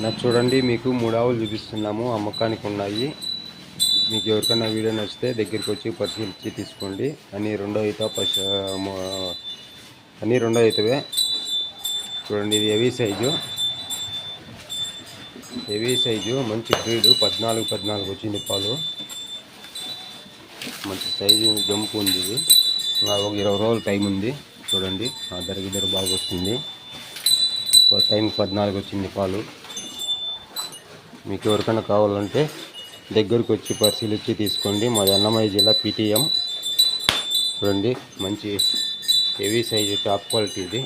నాకు చూడండి మీకు మూడు ఆవులు చూపిస్తున్నాము అమ్మకానికి ఉన్నాయి. మీకు ఎవరికైనా వీడియో నచ్చితే దగ్గరికి వచ్చి పరిశీలించి తీసుకోండి. అని రెండో ఈత పశు అన్నీ రెండో ఈతవే. చూడండి ఇది హెవీ సైజు. హెవీ సైజు మంచి బ్రీడు పద్నాలుగు పద్నాలుగు వచ్చింది పాలు. మంచి సైజు జంపు ఉంది ఇది. ఒక ఇరవై రోజులు టైం ఉంది. చూడండి ఆ దరిగిద్దరు బాగా వస్తుంది. టైం పద్నాలుగు వచ్చింది పాలు. మీకు ఎవరికైనా కావాలంటే దగ్గరకు వచ్చి పరిశీలించి తీసుకోండి. మాది అన్నమయ్య జిల్లా పీటీఎం. చూడండి మంచి హెవీ సైజు టాప్ క్వాలిటీ ఇది.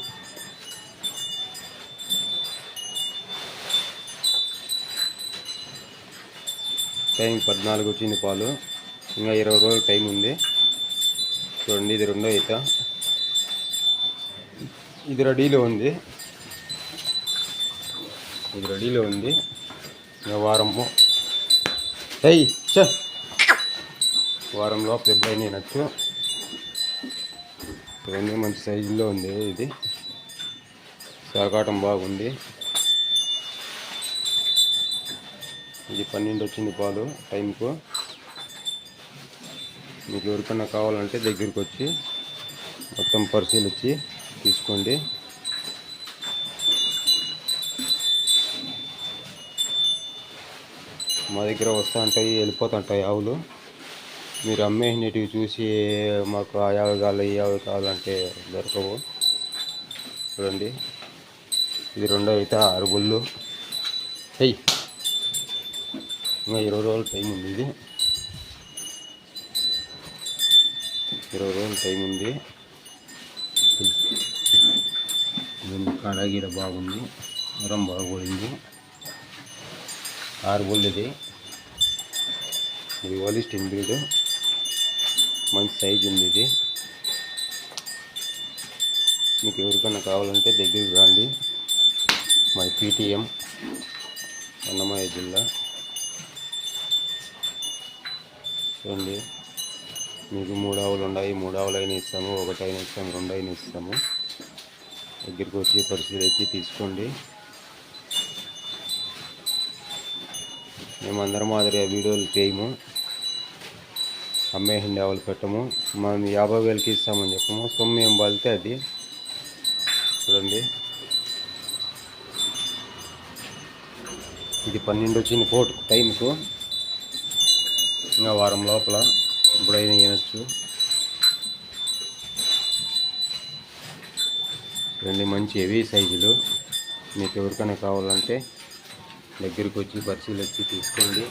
టైం పద్నాలుగు వచ్చింది పాలు. ఇంకా ఇరవై రోజులు టైం ఉంది. చూడండి ఇది రెండో ఈత. ఇది రెడీలో ఉంది. ఇది రెడీలో ఉంది. వారము ఏయ్ చ. వారం లోపల ఎప్పుడైనా నచ్చు చూడండి మంచి సైజులో ఉంది ఇది. సాకాటం బాగుంది. ఇది పన్నెండు వచ్చింది పాలు టైంకు. మీకు ఎవరికైనా కావాలంటే దగ్గరికి వచ్చి మొత్తం పరిశీలించి తీసుకోండి. మా దగ్గర వస్తూ ఉంటాయి వెళ్ళిపోతుంటాయి ఆవులు. మీరు అమ్మేసినటివి చూసి మాకు ఆ యాభై కావాలి ఈ యాభై కావాలంటే దొరకవు. చూడండి. ఇది రెండో అయితే ఆరు బుళ్ళు హెయ్ ఇంకా ఇరవై రోజులు టైం ఉంది ఇది. ఇరవై రోజులు టైం ఉంది. దీని కాడ గీడ బాగుంది. నరం బాగుపడింది ఆరు బుల్ ఇది. ఇది ఓలిస్టిన్ బ్రీడ్ మంచి సైజ్ ఉంది ఇది. మీకు ఎవరికైనా కావాలంటే దగ్గరికి రండి. మా పీటీఎం అన్నమయ్య జిల్లా. చూడండి. మీకు మూడు ఆవులు ఉన్నాయి. మూడు ఆవులు అయినా ఇస్తాము. ఒకటైనా ఇస్తాము. రెండు అయినా ఇస్తాము. దగ్గరికి వచ్చి పరిశీలించి తీసుకోండి. మేము అందరం మాదిరిగా వీడియోలు చేయము. అమ్మే హిండి ఆవులు పెట్టము. మనం యాభై వేలకి ఇస్తామని చెప్పము. సొమ్ము ఏం బలితే అది. చూడండి. ఇది పన్నెండు వచ్చింది కోట్ టైంకు. ఇంకా వారం లోపల ఇప్పుడైనా వినొచ్చు రెండు మంచి హెవీ సైజులు. మీకు ఎవరికైనా కావాలంటే దగ్గరికి వచ్చి పరిశీలించి తీసుకోండి.